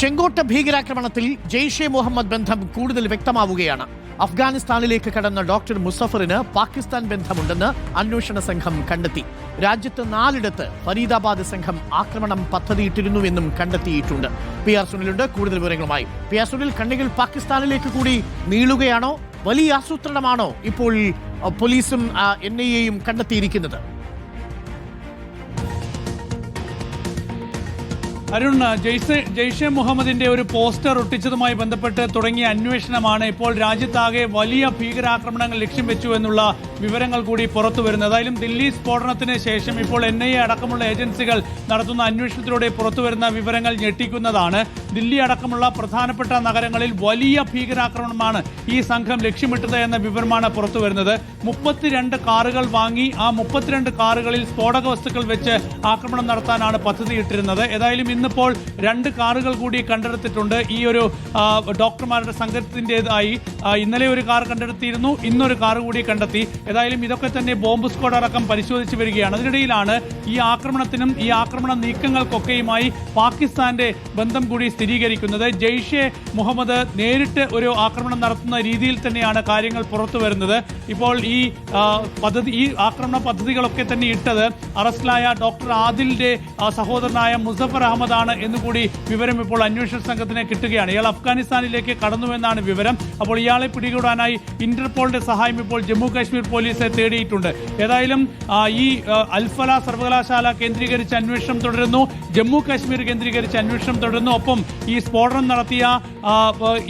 ചെങ്കോട്ട ഭീകരാക്രമണത്തിൽ ജെയ്ഷെ മുഹമ്മദ് ബന്ധം കൂടുതൽ വ്യക്തമാവുകയാണ്. അഫ്ഗാനിസ്ഥാനിലേക്ക് കടന്ന ഡോക്ടർ മുസഫറിന് പാകിസ്ഥാൻ ബന്ധമുണ്ടെന്ന് അന്വേഷണ സംഘം കണ്ടെത്തി. രാജ്യത്ത് നാലിടത്ത് ഫരീദാബാദ് സംഘം ആക്രമണം പദ്ധതിയിട്ടിരുന്നുവെന്നും കണ്ടെത്തിയിട്ടുണ്ട്. പി ആർ സുനിലുണ്ട് കൂടുതൽ വിവരങ്ങളുമായി. പി ആർ സുനിൽ കണ്ണികൾ പാകിസ്ഥാനിലേക്ക് കൂടി നീളുകയാണോ? വലിയ ആസൂത്രണമാണോ ഇപ്പോൾ പോലീസും എൻ ഐ എയും കണ്ടെത്തിയിരിക്കുന്നത്? അരുൺ ജയ്സെ ജയ്ഷെ മുഹമ്മദിന്റെ ഒരു പോസ്റ്റർ ഒട്ടിച്ചതുമായി ബന്ധപ്പെട്ട് തുടങ്ങിയ അന്വേഷണമാണ് ഇപ്പോൾ രാജ്യത്താകെ വലിയ ഭീകരാക്രമണങ്ങൾ ലക്ഷ്യം വെച്ചു എന്നുള്ള വിവരങ്ങൾ കൂടി പുറത്തു വരുന്നത്. ഏതായാലും ദില്ലി സ്ഫോടനത്തിന് ശേഷം ഇപ്പോൾ എൻ ഐ എ അടക്കമുള്ള ഏജൻസികൾ നടത്തുന്ന അന്വേഷണത്തിലൂടെ പുറത്തു വരുന്ന വിവരങ്ങൾ ഞെട്ടിക്കുന്നതാണ്. ദില്ലി അടക്കമുള്ള പ്രധാനപ്പെട്ട നഗരങ്ങളിൽ വലിയ ഭീകരാക്രമണമാണ് ഈ സംഘം ലക്ഷ്യമിട്ടത് എന്ന വിവരമാണ് പുറത്തു വരുന്നത് മുപ്പത്തിരണ്ട് കാറുകൾ വാങ്ങി ആ മുപ്പത്തിരണ്ട് കാറുകളിൽ സ്ഫോടക വസ്തുക്കൾ വെച്ച് ആക്രമണം നടത്താനാണ് പദ്ധതിയിട്ടിരുന്നത്. ഏതായാലും ഇന്നിപ്പോൾ രണ്ട് കാറുകൾ കൂടി കണ്ടെടുത്തിട്ടുണ്ട്. ഈ ഒരു ഡോക്ടർമാരുടെ സംഘത്തിന്റെതായി ഇന്നലെ ഒരു കാർ കണ്ടെടുത്തിയിരുന്നു ഇന്നൊരു കാർ കൂടി കണ്ടെത്തി. ഏതായാലും ഇതൊക്കെ തന്നെ ബോംബ് സ്ക്വാഡ് അടക്കം പരിശോധിച്ചു വരികയാണ്. അതിനിടയിലാണ് ഈ ആക്രമണത്തിനും ഈ ആക്രമണ നീക്കങ്ങൾക്കൊക്കെയുമായി പാകിസ്ഥാന്റെ ബന്ധം കൂടി സ്ഥിരീകരിക്കുന്നത്. ജെയ്ഷെ മുഹമ്മദ് നേരിട്ട് ഒരു ആക്രമണം നടത്തുന്ന രീതിയിൽ തന്നെയാണ് കാര്യങ്ങൾ പുറത്തു വരുന്നത്. ഇപ്പോൾ ഈ പദ്ധതി ഈ ആക്രമണ പദ്ധതികളൊക്കെ തന്നെ ഇട്ടത് അറസ്റ്റിലായ ഡോക്ടർ ആദിലിന്റെ സഹോദരനായ മുസഫർ അഹമ്മദാണ് എന്നുകൂടി വിവരം ഇപ്പോൾ അന്വേഷണ സംഘത്തിന് കിട്ടുകയാണ്. ഇയാൾ അഫ്ഗാനിസ്ഥാനിലേക്ക് കടന്നുവെന്നാണ് വിവരം. അപ്പോൾ ഇയാളെ പിടികൂടാനായി ഇന്റർപോളിന്റെ സഹായം ഇപ്പോൾ ജമ്മു കാശ്മീർ പോലീസ് തേടിയിട്ടുണ്ട്. ഏതായാലും ഈ അൽഫല സർവകലാശാല കേന്ദ്രീകരിച്ച് അന്വേഷണം തുടരുന്നു. ജമ്മു കാശ്മീർ കേന്ദ്രീകരിച്ച് അന്വേഷണം തുടരുന്നു. ഒപ്പം ഈ സ്ഫോടനം നടത്തിയ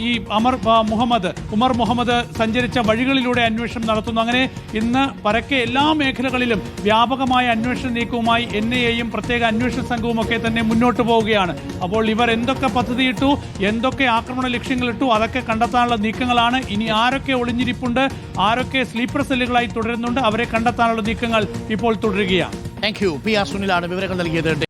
ഈ അമർ മുഹമ്മദ് ഉമർ മുഹമ്മദ് സഞ്ചരിച്ച വഴികളിലൂടെ അന്വേഷണം നടത്തുന്നു. അങ്ങനെ ഇന്ന് പരക്കെ എല്ലാ മേഖലകളിലും വ്യാപകമായ അന്വേഷണ നീക്കവുമായി എൻ ഐ എയും പ്രത്യേക അന്വേഷണ സംഘവും ഒക്കെ തന്നെ മുന്നോട്ട് പോവുകയാണ്. അപ്പോൾ ഇവർ എന്തൊക്കെ പദ്ധതിയിട്ടു എന്തൊക്കെ ആക്രമണ ലക്ഷ്യങ്ങളിട്ടു അതൊക്കെ കണ്ടെത്താനുള്ള നീക്കങ്ങളാണ്. ഇനി ആരൊക്കെ ഒളിഞ്ഞിരിപ്പുണ്ട് ആരൊക്കെ സ്ലീപ്പർ സെല്ലുകളായി തുടരുന്നുണ്ട് അവരെ കണ്ടെത്താനുള്ള നീക്കങ്ങൾ ഇപ്പോൾ തുടരുകയാണ്. താങ്ക് യു പി ആർ സുനിലാണ് വിവരങ്ങൾ നൽകിയത്.